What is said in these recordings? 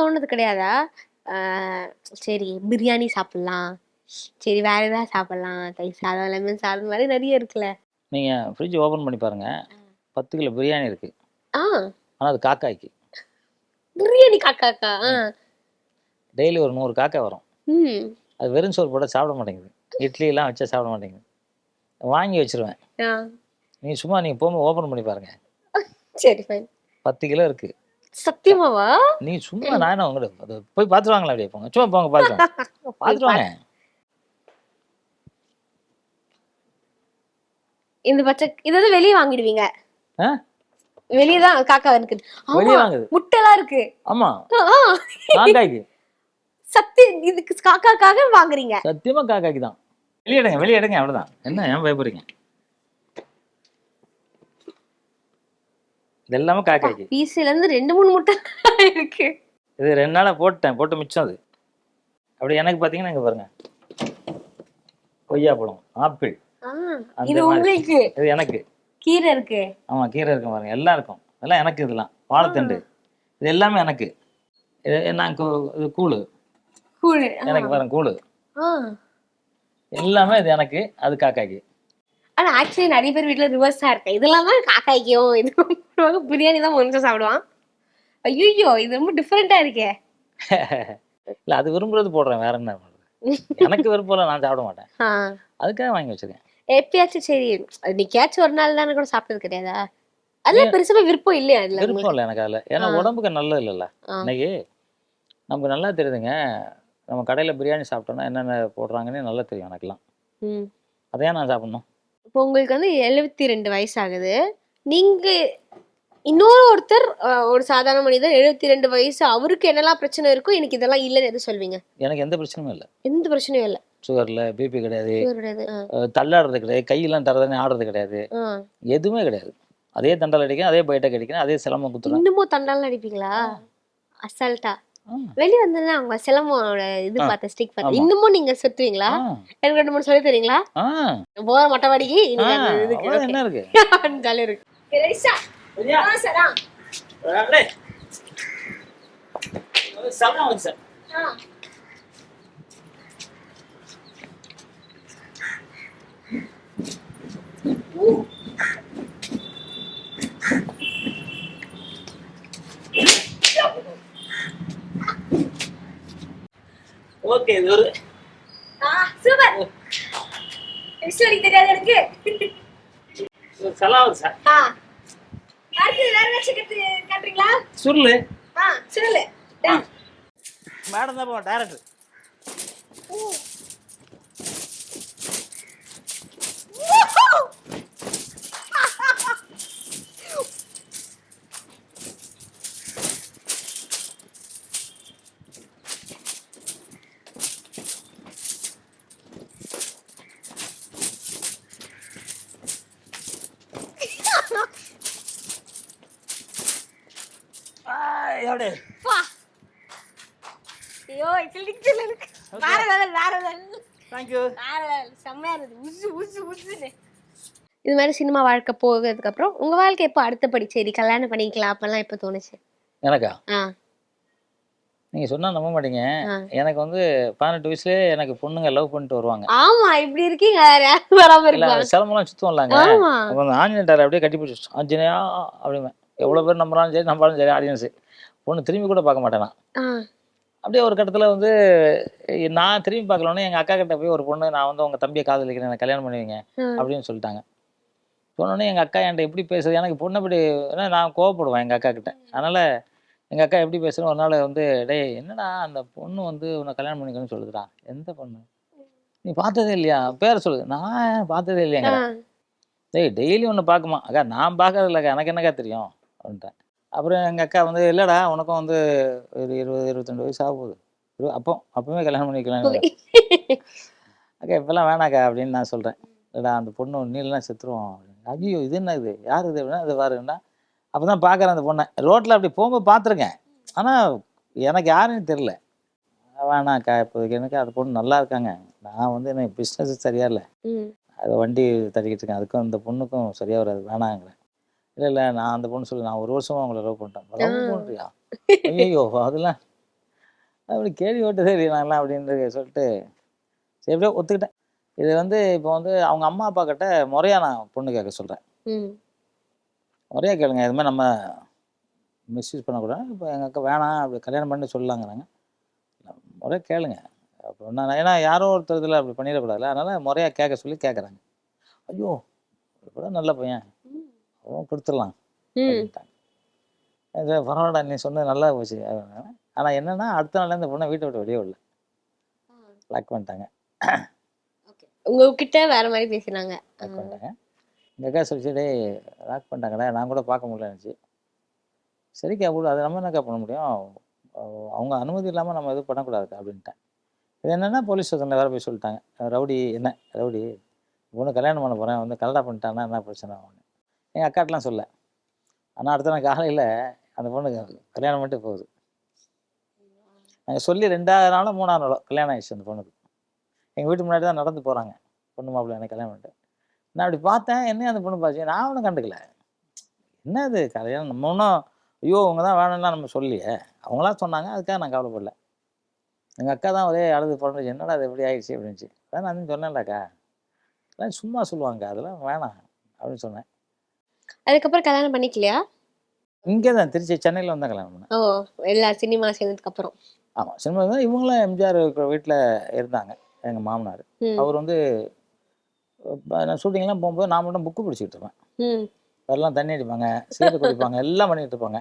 தோணுது கிடையாதா? சரி பிரியாணி சாப்பிடலாம். சரி வேற ஏதாவது சாப்பிடலாம். தயிர் சாதம் லெமன் சாதம் மாதிரி நிறைய இருக்குல்ல. நீங்கள் ஃப்ரிட்ஜ் ஓப்பன் பண்ணி பாருங்க. பத்து கிலோ பிரியாணி இருக்குது ஆ. ஆனால் அது காக்காய்க்கு. பிரியாணி காக்காக்கா? டெய்லி ஒரு நூறு காக்கா வரும். அது வெறும் சோறு போட்டால் சாப்பிட மாட்டேங்குது. இட்லிலாம் வச்சா சாப்பிட மாட்டேங்குது. வாங்கி வச்சிருவேன். நீ சும்மா நீங்கள் போகும்போது ஓப்பன் பண்ணி பாருங்க. சரி ஃபைன் பத்து கிலோ இருக்குது சத்தியமாவா? நீ சும்மா நான் என்ன உங்கள்கிட்ட அது போய் பார்த்துட்டு வாங்களேன் அப்படியே போங்க. சும்மா போங்க பார்த்துட்டு வாங்க. பார்த்துட்டு வாங்க. இந்த பச்சை இதாவது வெளியே வாங்கிடுவீங்க? வெளியே தான் காக்கா இருக்குது. வெளியே ஆமா வாங்குது. முட்டைலாம் இருக்கு. ஆமாம் ஆ, காக்காய்க்கு சத்தி இதுக்கு காக்காக்காக வாங்குறீங்க. சத்தியமா காக்காய்க்கு தான். வெளியே எடுங்க வெளியே எடுங்க அவ்வளோதான் என்ன ஏன் பயப்படுறீங்க? இது எல்லாமே காக்காய்க்கு பீஸ்ல இருந்து ரெண்டு மூணு முட்டை இருக்கு. இது ரெண்டு நாளாக போட்டேன் போட்டு மிச்சம் அது. அப்படி எனக்கு பார்த்தீங்கன்னா இங்கே பாருங்க. கொய்யாப்பழம் ஆப்பிள். ஆ, அந்த இது. உங்களுக்கு? இது எனக்கு. கீரை இருக்கு. ஆமாம் கீரை இருக்கும் பாருங்க. எல்லாம் இருக்கும். எல்லாம் எனக்கு இதெல்லாம். வாழைத்தண்டு. இது எல்லாமே எனக்கு. இது நான் இது கூழு. கூழ். எனக்கு பாருங்க கூழு. எல்லாமே இது எனக்கு. அது காக்காய்க்கு ஆனா ஆக்சுவலி நிறைய பேர் வீட்ல ரிவர்ஸா இருக்கு. இதெல்லாம் தான் காக்காய்க்கும் இது போடுவாங்க, பிரியாணி தான் மனுஷன் சாப்பிடுவான். ஐயோ இது ரொம்ப டிஃப்ரெண்டா இருக்கே. இல்லை அது விரும்புறது போடுறேன் வேற என்ன எனக்கு விருப்பம் இல்லை நான் சாப்பிட மாட்டேன். அதுக்காக வாங்கி வச்சிருக்கேன். எப்பயாச்சும் சரி நிக்காச்சும் ஒரு நாள் தானே கூட சாப்பிட்டது கிடையாதா? அதெல்லாம் பெருசாவே விருப்பம் இல்லையா அதுல விருப்பம் இல்லை எனக்கு அதில். ஏன்னா. உடம்புக்கு நல்லது இல்லைல்ல. இன்னைக்கு நமக்கு நல்லா தெரியுதுங்க. நம்ம கடையில் பிரியாணி சாப்பிட்டோம்னா என்னென்ன போடுறாங்கன்னு நல்லா தெரியும் எனக்குலாம். அதையே நான் சாப்பிடணும்? இப்போ உங்களுக்கு வந்து எழுபத்தி ரெண்டு வயசு ஆகுது நீங்க இன்னொரு ஒருத்தர் ஒரு சாதாரண மனிதர் எழுபத்தி ரெண்டு வயசு அவருக்கு என்னெல்லாம் பிரச்சனை இருக்கோ எனக்கு இதெல்லாம் இல்லைன்னு எது சொல்வீங்க? எனக்கு எந்த பிரச்சனையும் இல்லை. எந்த பிரச்சனையும் இல்லை. சுகரில் பிபி கிடையாது. தள்ளாடுறது கிடையாது. கையெல்லாம் தரதானே ஆடுறது கிடையாது. எதுவுமே கிடையாது. அதே தண்டல் அடிக்கிறேன் அதே பைட்டை அடிக்கிறேன் அதே சிலம்பம் குத்துறேன். இன்னமும் தண்டால் அடிப்பீங்களா? அசால்ட்டா. வெளிய வந்ததுன்னா அவங்க சிலம்போட இது. பார்த்த ஸ்டிக் பார்த்து. இன்னமும் நீங்க சுத்துவீங்களா? எனக்கு ரெண்டு மூணு சொல்லி தரீங்களா? போற மொட்டைவாடிக்கு என்ன இருக்கு? ஜாலியா இருக்கு. சார் ஓகே இது ஒரு ஆ, சூப்பர். ஹிஸ்டரி தெரியாது எனக்கு. சலாவது சார். ஆ. அடுத்து வேற ஏதாச்சும் கத்து காட்டுறீங்களா சுருளு ஆ சொல்லு. டா. மேடம் தான் டேரக்டர் எப்படி வா. ஐயோ கிளிக்கல இருக்கு வேற level, வேற level. தேங்க்யூ வேற level. செம்மையா இருந்தது. உசு உசு உசுன்னு. இது மாதிரி சினிமா வாழ்க்கை போகிறதுக்கு அப்புறம் உங்க வாழ்க்கை எப்போ அடுத்தபடி சரி கல்யாணம் பண்ணிக்கலாம். அப்பெல்லாம் எப்போ தோணுச்சு? எனக்கா? ஆ. நீங்க சொன்னா நம்ப மாட்டீங்க. எனக்கு வந்து பதினெட்டு வயசுலயே எனக்கு பொண்ணுங்க லவ் பண்ணிட்டு வருவாங்க. ஆமா இப்படி இருக்கீங்க வேற யாரும் வராம இல்ல இருக்கலாம் சிலம்பெல்லாம் அந்த ஆஞ்சநேயர் அப்படியே கட்டி பிடிச்சி ஆஞ்சநேயா அப்படிமே எவ்வளவு பேர் நம்புறாலும் சரி நம்பாலும் சரி ஆடியன்ஸ் பொண்ணு திரும்பி கூட பார்க்க மாட்டேன். அப்படியே ஒரு கட்டத்துல வந்து நான் திரும்பி பார்க்கலன்னு எங்க அக்கா கிட்ட போய் ஒரு பொண்ணு நான் வந்து உங்க தம்பியை காதலிக்கிறேன் எனக்கு கல்யாணம் பண்ணுவீங்க. அப்படின்னு சொல்லிட்டாங்க. சொன்னோடனே எங்க அக்கா என்கிட்ட எப்படி பேசுறது? எனக்கு பொண்ணு அப்படி நான் கோவப்படுவேன் எங்க அக்கா கிட்ட. அதனால எங்க அக்கா எப்படி பேசுறேன் ஒரு நாள் வந்து டேய் என்னடா அந்த பொண்ணு வந்து உன்னை கல்யாணம் பண்ணிக்கணும்னு சொல்லுதுடா? எந்த பொண்ணு? நீ பார்த்ததே இல்லையா? பேரை சொல்லுது நான் பார்த்ததே இல்லையாங்க. டேய் டெய்லி ஒன்று பார்க்குமா? அக்கா நான் பார்க்கறது இல்லைக்கா எனக்கு என்னக்கா தெரியும்? அப்படின்ட்டேன். அப்புறம் எங்கள் அக்கா வந்து இல்லைடா உனக்கும் வந்து ஒரு இருபது இருபத்தெண்டு வயசு ஆக போகுது. அப்போ அப்பவுமே கல்யாணம் பண்ணிக்கலாம் அக்கா இப்போல்லாம் வேணாக்கா அப்படின்னு நான் சொல்கிறேன் இல்லைடா அந்த பொண்ணு நீலாம் செத்துருவோம் ஐயோ இது என்ன இது? யார் இது? அப்படின்னா இது பாருன்னா அப்போ தான் பார்க்குறேன் அந்த பொண்ணை. ரோட்டில் அப்படி போகும்போது பார்த்துருக்கேன் ஆனால் எனக்கு யாருன்னு தெரில வேணாக்கா இப்போதைக்கு எனக்கு அந்த பொண்ணு நல்லா இருக்காங்க. நான் வந்து எனக்கு பிஸ்னஸ் சரியா இல்லை. அது வண்டி தட்டிக்கிட்டு இருக்கேன். அதுக்கும் அந்த பொண்ணுக்கும் சரியா வராது. வேணாங்கிறேன் இல்லை இல்லை நான் அந்த பொண்ணு சொல்லி நான் ஒரு வருஷமா அவங்கள லவ் பண்ணிட்டேன். லவ் பண்ணுறியா ஐயோ அதெல்லாம். அப்படி கேள்வி விட்டு சரி நான்லாம் அப்படின்னு சொல்லிட்டு சரி எப்படியோ ஒத்துக்கிட்டேன். இது வந்து இப்போ வந்து அவங்க அம்மா அப்பா கிட்ட முறையா நான் பொண்ணு கேட்க சொல்கிறேன் ம். முறையா கேளுங்க. இது மாதிரி நம்ம மிஸ்யூஸ் பண்ணக்கூடாது. இப்போ எங்கள் அக்கா வேணாம் அப்படி கல்யாணம் பண்ணி சொல்லலாங்கிறாங்க முறையா கேளுங்க. அப்போ நான் ஏன்னா யாரோ ஒருத்தர் இதில் அப்படி பண்ணிடக்கூடாதுல்ல. அதனால் முறையாக கேட்க சொல்லி கேட்குறாங்க ஐயோ கூட நல்ல பையன். கொடுத்துடலாம் இது பரவாயில்ல நீ சொன்னது நல்லா போச்சு ஆனால் என்னன்னா அடுத்த நாள்ல இந்த பொண்ணை வீட்டை விட்டு வெளியே விடல. லாக் பண்ணிட்டாங்க. உங்ககிட்ட வேற மாதிரி பேசினாங்க. லாக் பண்ணிட்டாங்க. எங்கள் அக்கா சொல்லிச்சு லாக் பண்ணிட்டாங்கடா நான் கூட பார்க்க முடியலன்னுச்சு சரிக்கா விடு அதை நம்ம என்னக்கா பண்ண முடியும்? அவ- அவங்க அனுமதி இல்லாமல் நம்ம எதுவும் பண்ணக்கூடாதுக்கா அப்படின்ட்டேன் இது என்னன்னா போலீஸ் ஸ்டேஷனில் வேற போய் சொல்லிட்டாங்க. ரவுடி என்ன ரவுடி பொண்ணு கல்யாணம் பண்ண போகிறேன் வந்து கல்யாணம் பண்ணிட்டான்னா என்ன பிரச்சனை? ஆகும் எங்கள் அக்காட்டெலாம் சொல்ல. ஆனால் அடுத்த நாள் காலையில் அந்த பொண்ணு கல்யாணம் பண்ணிட்டு போகுது. நாங்கள் சொல்லி ரெண்டாவது நாளோ மூணாவது நாளோ கல்யாணம் ஆயிடுச்சு அந்த பொண்ணுக்கு. எங்கள் வீட்டு முன்னாடி தான் நடந்து போகிறாங்க பொண்ணு மாப்பிள்ளை எனக்கு கல்யாணம் பண்ணிட்டு. நான் அப்படி பார்த்தேன் என்ன அந்த பொண்ணு பார்த்து? நான் ஒன்றும் கண்டுக்கல. என்ன அது கல்யாணம்? நம்ம ஒன்றும் ஐயோ அவங்க தான் வேணும்லாம் நம்ம சொல்லியே அவங்களாம் சொன்னாங்க அதுக்காக நான் கவலைப்படல. எங்கள் அக்கா தான் ஒரே அழுது பிறந்துச்சு என்னடா அது எப்படி ஆயிடுச்சு அப்படின்னுச்சு அதான் நான் சொன்னேன்லக்கா. எல்லாம் சும்மா சொல்லுவாங்க அதெல்லாம் வேணாம் அப்படின்னு சொன்னேன். அதுக்கப்புறம் கல்யாணம் பண்ணிக்கலையா? இங்கே தான் திருச்சி சென்னையில் வந்தால் கல்யாணம் பண்ணேன். ஓ எல்லா சினிமா சேர்ந்ததுக்கு அப்புறம் ஆமாம் சினிமா தான் இவங்களும் எம்ஜிஆர் வீட்டில் இருந்தாங்க எங்கள் மாமனார். அவர் வந்து நான் ஷூட்டிங்லாம் போகும்போது நான் மட்டும் புக்கு பிடிச்சிக்கிட்டு இருப்பேன். ம். எல்லாம் தண்ணி அடிப்பாங்க சீட்டு குடிப்பாங்க எல்லாம் பண்ணிட்டு இருப்பாங்க.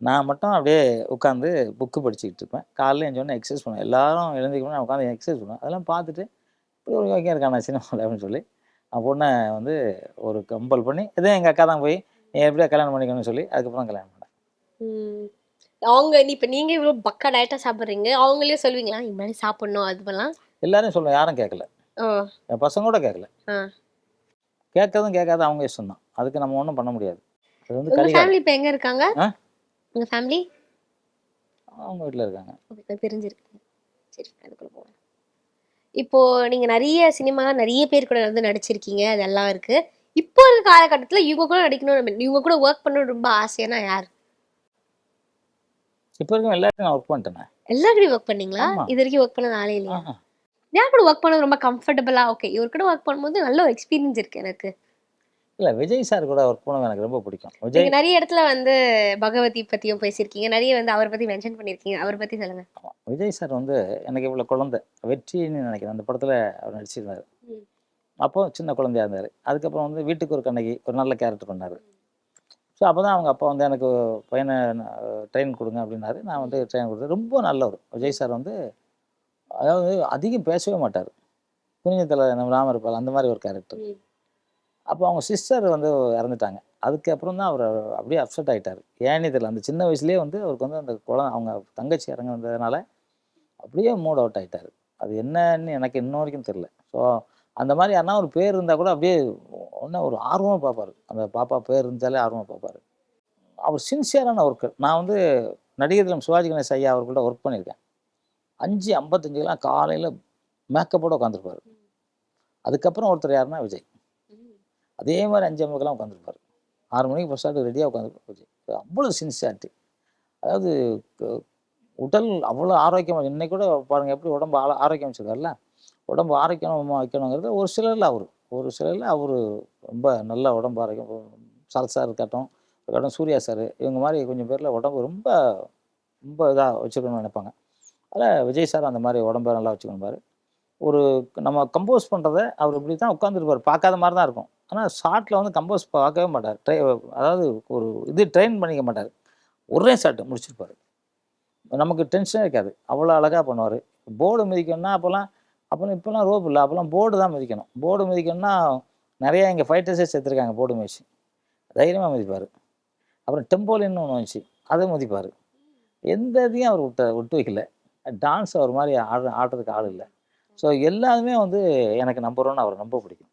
நான் மட்டும் அப்படியே உட்காந்து புக்கு படிச்சுக்கிட்டு இருப்பேன். காலையில் எழுந்தோடனே எக்ஸசைஸ் பண்ணுவேன். எல்லாரும் எழுந்திரிக்கணும் நான் உட்காந்து எக்ஸசைஸ் பண்ணுவேன். அதெல்லாம் பார்த்துட்டு இப்படி ஒரு யோக்கியம் இருக்கான சினிமாவில்? அப்படின்னு சொல்லி பொண்ணை வந்து ஒரு கம்பல் பண்ணி இதே எங்கள் அக்கா தான் போய் எப்படியா கல்யாணம் பண்ணிக்கணும்னு சொல்லி அதுக்கப்புறம் கல்யாணம் பண்ணேன். அவங்க இப்ப நீங்க இவ்வளவு பக்கா டயட்டா சாப்பிடுறீங்க அவங்களே சொல்லுவீங்களா இது மாதிரி சாப்பிடணும் அது பண்ணலாம் எல்லாரும் சொல்லுவேன் யாரும் கேட்கல. என் பசங்க கூட கேட்கல. கேட்கறதும் கேட்காத அவங்க இஷ்டம் தான் அதுக்கு நம்ம ஒன்றும் பண்ண முடியாது. அது வந்து ஃபேமிலி இப்ப எங்க இருக்காங்க? ஆ? உங்க ஃபேமிலி அவங்க வீட்டில் இருக்காங்க. தெரிஞ்சிருக்கு சரி இப்போ நீங்க நிறைய சினிமா நிறைய பேர் கூட வந்து நடிச்சிருக்கீங்க அதெல்லாம் இருக்கு. இப்போ இருக்க காலகட்டத்துல இவங்க கூட நடிக்கணும் இவங்க கூட ஒர்க் பண்ணணும் ரொம்ப ஆசையானா யார்? இப்போ இருக்கும் நான் ஒர்க் பண்ணிட்டேன் எல்லாருக்கும் ஒர்க் பண்ணீங்களா. இது வரைக்கும் ஒர்க் பண்ண ஆளே இல்லையா. யார் கூட ஒர்க் பண்ணது ரொம்ப கம்ஃபர்டபுளா ஓகே இவர் கூட ஒர்க் பண்ணும்போது நல்ல ஒரு எக்ஸ்பீரியன்ஸ் இருக்கு எனக்கு. இல்லை விஜய் சார் கூட ஒர்க் பண்ண எனக்கு ரொம்ப பிடிக்கும். விஜய் நிறைய இடத்துல வந்து பகவதி பத்தியும் பேசியிருக்கீங்க. நிறைய வந்து அவரை பத்தி மென்ஷன் பண்ணிருக்கீங்க அவரை பத்தி சொல்லுங்க. விஜய் சார் வந்து எனக்கு இவ்வளோ குழந்தை. வெற்றின்னு நினைக்கிறேன். அந்த படத்தில் அவர் நடிச்சிருந்தார். அப்போ சின்ன குழந்தையா இருந்தார். அதுக்கப்புறம் வந்து வீட்டுக்கு ஒரு கண்ணகி ஒரு நல்ல கேரக்டர் பண்ணார். ஸோ அப்போ தான் அவங்க அப்பா வந்து எனக்கு பையனை ட்ரெயின் கொடுங்க அப்படின்னாரு. நான் வந்து ட்ரெயின் கொடுத்தேன். ரொம்ப நல்லவர். விஜய் சார் வந்து அதாவது அதிகம் பேசவே மாட்டார். குனிஞ்சத்தில் நம்ம ராம இருப்பாள் அந்த மாதிரி ஒரு கேரக்டர். அப்போ அவங்க சிஸ்டர் வந்து இறந்துட்டாங்க. அதுக்கப்புறம் தான் அவர் அப்படியே அப்செட் ஆகிட்டார் ஏன்னே தெரியல. அந்த சின்ன வயசுலேயே வந்து அவருக்கு வந்து அந்த குழந்தை அவங்க தங்கச்சி இறங்குனதுனால வந்ததுனால அப்படியே மூட் அவுட் ஆகிட்டார் அது என்னன்னு எனக்கு இன்ன வரைக்கும் தெரில ஸோ அந்த மாதிரி யாருன்னா ஒரு பேர் இருந்தால் கூட அப்படியே ஒன்றும் ஒரு ஆர்வமாக பார்ப்பாரு. அந்த பாப்பா பேர் இருந்தாலே ஆர்வமாக பார்ப்பாரு. அவர் சின்சியரான ஒர்க்கர் நான் வந்து நடிகர் சிவாஜி கணேஷ் ஐயா அவர்கிட்ட ஒர்க் பண்ணியிருக்கேன். அஞ்சு ஐம்பத்தஞ்சுக்கெல்லாம் காலையில் மேக்கப்போடு உட்காந்துருப்பார் அதுக்கப்புறம் ஒருத்தர் யாருன்னா விஜய். அதே மாதிரி அஞ்சு ஐம்பதுக்கெல்லாம் உட்காந்துருப்பாரு ஆறு மணிக்கு ஃபஸ்ட் ஸ்டார்ட் ரெடியாக உட்காந்துருப்பார் அவ்வளோ சின்சியாரிட்டி அதாவது உடல் அவ்வளோ ஆரோக்கியமாக இன்னைக்கு கூட பாருங்கள் எப்படி உடம்பு ஆல ஆரோக்கியம் வச்சுருக்காருல்ல? உடம்பு ஆரோக்கியமாக வைக்கணுங்கிறது ஒரு சிலரில் அவர். ஒரு சிலரில் அவர் ரொம்ப நல்ல உடம்பு ஆரோக்கியம். சரத் சார் இருக்கட்டும் இருக்கட்டும் சூர்யா சார் இவங்க மாதிரி கொஞ்சம் பேரில் உடம்பு ரொம்ப ரொம்ப இதாக வச்சுக்கணும்னு நினைப்பாங்க. அதில் விஜய் சார் அந்த மாதிரி உடம்ப நல்லா வச்சுக்கணும் பாரு. ஒரு நம்ம கம்போஸ் பண்ணுறத அவர் இப்படி தான் உட்காந்துருப்பார் பார்க்காத மாதிரி தான் இருக்கும். ஆனால் ஷார்ட்டில் வந்து கம்போஸ் பார்க்கவே மாட்டார். ட்ரை அதாவது ஒரு இது ட்ரெயின் பண்ணிக்க மாட்டார். ஒரே ஷார்ட்டு முடிச்சிருப்பார். நமக்கு டென்ஷனே இருக்காது. அவ்வளோ அழகாக பண்ணுவார். போர்டு மிதிக்கணும்னா அப்போல்லாம் அப்போல்லாம் இப்போல்லாம் ரோப் இல்லை. அப்போல்லாம் போர்டு தான் மிதிக்கணும். போர்டு மிதிக்கணும்னா நிறைய இங்கே ஃபைட்டர்ஸே சேர்த்துருக்காங்க போர்டு மிதிச்சு. தைரியமாக மிதிப்பார். அப்புறம் டெம்போலின்னு ஒன்று வந்துச்சு. அதை மிதிப்பார். எந்த இதையும் அவர் விட்ட விட்டு வைக்கல. டான்ஸ் அவர் மாதிரி ஆடு ஆடுறதுக்கு ஆள் இல்லை. ஸோ எல்லாருமே வந்து எனக்கு நம்பர் அவர் ரொம்ப பிடிக்கும்.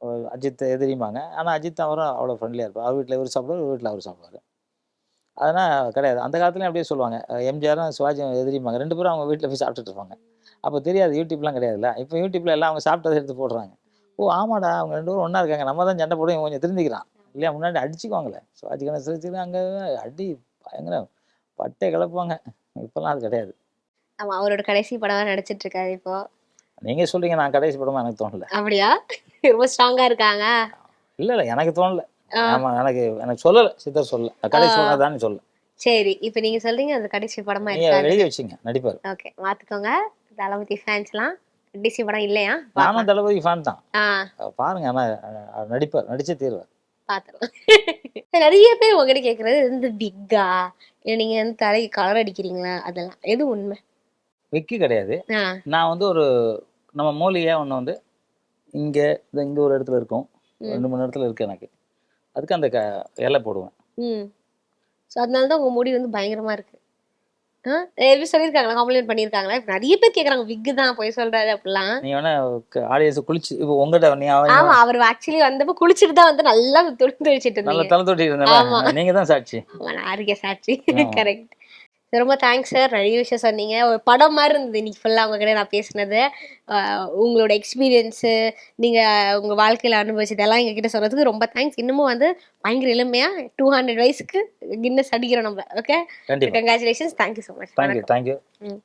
அஜித் எதிரிம்பாங்க. ஆனால் அஜித் அவரும் அவ்வளோ ஃப்ரெண்ட்லியாக இருப்பார். அவர் வீட்டில் இவர் சாப்பிடுவார் இவர் வீட்டில் அவர் சாப்பிடுவார். அதனால் கிடையாது. அந்த காலத்துலேயும் அப்படியே சொல்லுவாங்க. எம்ஜிஆரும் சிவாஜி எதிரிம்பாங்க. ரெண்டு பேரும் அவங்க வீட்டில் போய் சாப்பிட்டுட்டு இருப்பாங்க. அப்போ தெரியாது யூடியூப்லாம் கிடையாதுல்ல. இப்போ யூடியூப்ல எல்லாம் அவங்க சாப்பிட்டதை எடுத்து போடுறாங்க. ஓ ஆமாடா அவங்க ரெண்டு பேரும் ஒன்றா இருக்காங்க. நம்ம தான் சண்டை போடுவோம் கொஞ்சம் திருந்திக்கிறான். இல்லையா முன்னாடி அடிச்சுக்குவாங்களே. சிவாஜி கணேசன் அங்கே அடி பயங்கர பட்டை கிளப்புவாங்க. இப்போல்லாம் அது கிடையாது. ஆமாம் அவரோட கடைசி படம் நடிச்சிட்டு இருக்காரு இப்போ. நீங்கள் சொல்றீங்க நான் கடைசி படமா எனக்கு தோணல. அப்படியா? ரொம்ப ஸ்ட்ராங்கா இருக்காங்க. இல்லை இல்லை எனக்கு தோணல. ஆமா எனக்கு எனக்கு சொல்லலை சித்தர் சொல்லல. கடைசி சொன்னதான்னு சொல்ல சரி இப்போ நீங்க சொல்றீங்க அது கடைசி படமா நீங்க இருக்காரு எழுதி வச்சுங்க நடிப்பார். ஓகே மாத்துக்கோங்க. தளபதி ஃபேன்ஸ்லாம் கடைசி படம் இல்லையா? நானும் தளபதி ஃபேன் தான். பாருங்க ஆனால் நடிப்பார் நடிச்சே தீர்வார். பாத்துக்கலாம். நிறைய பேர் உங்ககிட்ட கேக்குறது விக்கா இல்ல நீங்க வந்து தலைக்கு கலர் அடிக்கிறீங்களா? அதெல்லாம். எது உண்மை? விக்கி கிடையாது. நான் வந்து ஒரு நம்ம மூலிகையாக ஒன்று வந்து இங்கே இங்கே ஒரு இடத்துல இருக்கும். ரெண்டு மூணு இடத்துல இருக்கு எனக்கு. அதுக்கு அந்த க இலை போடுவேன். ஸோ அதனால தான் உங்க முடி வந்து பயங்கரமா இருக்கு. எப்படி சொல்லியிருக்காங்களா? காம்ப்ளிமெண்ட் பண்ணியிருக்காங்களா? நிறைய பேர் கேக்குறாங்க விக்கு தான் போய் சொல்றாரு அப்படிலாம். நீ வேணா ஆடியன்ஸ் குளிச்சு இப்போ உங்கள்கிட்ட நீ ஆமா அவர் ஆக்சுவலி வந்தப்ப குளிச்சுட்டு தான் வந்து நல்லா துணி துவைச்சிட்டு நல்லா இருந்தீங்க. தலை தொட்டி ஆமா. இருந்தேன் நீங்க தான் சாட்சி. நான் இருக்கேன் சாட்சி. கரெக்ட் ரொம்ப தேங்க்ஸ் சார் நிறைய விஷயம் சொன்னீங்க. ஒரு படம் மாதிரி இருந்தது இன்னைக்கு ஃபுல்லாக உங்ககிட்ட நான் பேசினது. உங்களோட எக்ஸ்பீரியன்ஸு நீங்கள் உங்கள் வாழ்க்கையில் அனுபவிச்சதெல்லாம் எங்ககிட்ட சொன்னதுக்கு ரொம்ப தேங்க்ஸ் இன்னமும் வந்து பயங்கர இளமையாக டூ ஹண்ட்ரட் வயசுக்கு கின்னஸ் அடிக்கிறோம் நம்ம. Okay congratulations thank you so much thank you thank you ம்.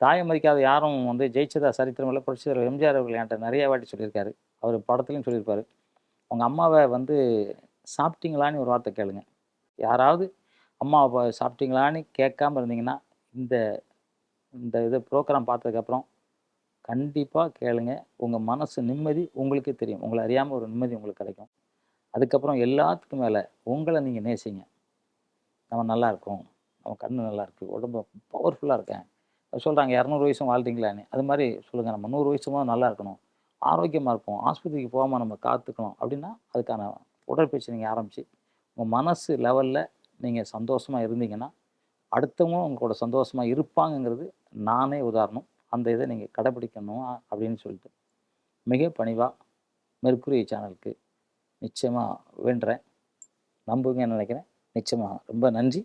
தாயை மதிக்காத யாரும் வந்து ஜெயிச்சதா சரித்திரம் இல்லை புரட்சி தலைவர் எம்ஜிஆர் அவர்கள் என்கிட்ட நிறைய வாட்டி சொல்லியிருக்காரு. அவர் படத்துலையும் சொல்லியிருப்பாரு. உங்கள் அம்மாவை வந்து சாப்பிட்டீங்களான்னு ஒரு வார்த்தை கேளுங்க. யாராவது அம்மாவை சாப்பிட்டீங்களான்னு கேட்காம இருந்தீங்கன்னா இந்த இந்த இது ப்ரோக்ராம் பார்த்ததுக்கப்புறம் கண்டிப்பாக கேளுங்க. உங்கள் மனசு நிம்மதி உங்களுக்கே தெரியும். உங்களை அறியாமல் ஒரு நிம்மதி உங்களுக்கு கிடைக்கும். அதுக்கப்புறம் எல்லாத்துக்கும் மேலே உங்களை நீங்கள் நேசிங்க. நம்ம நல்லா இருக்கோம். நம்ம கண்ணு நல்லா இருக்கு. உடம்பு பவர்ஃபுல்லாக இருக்கேன். சொல்கிறாங்க இரநூறு வயசும் வாழ்றீங்களான்னு? அது மாதிரி சொல்லுங்கள் நம்ம நூறு வயசுமா நல்லா இருக்கணும். ஆரோக்கியமாக இருப்போம். ஆஸ்பத்திரிக்கு போகாமல் நம்ம காத்துக்கணும். அப்படின்னா அதுக்கான உடற்பயிற்சி நீங்கள் ஆரம்பித்து உங்கள் மனசு லெவலில் நீங்கள் சந்தோஷமாக இருந்தீங்கன்னா அடுத்தவங்களும் உங்களோட சந்தோஷமாக இருப்பாங்கங்கிறது நானே உதாரணம். அந்த இதை நீங்கள் கடைப்பிடிக்கணும் அப்படின்னு சொல்லிட்டு மிக பணிவாக மெர்க்குரி சேனலுக்கு நிச்சயமாக வேண்டுறேன். நம்புங்கன்னு நினைக்கிறேன். நிச்சயமாக ரொம்ப நன்றி.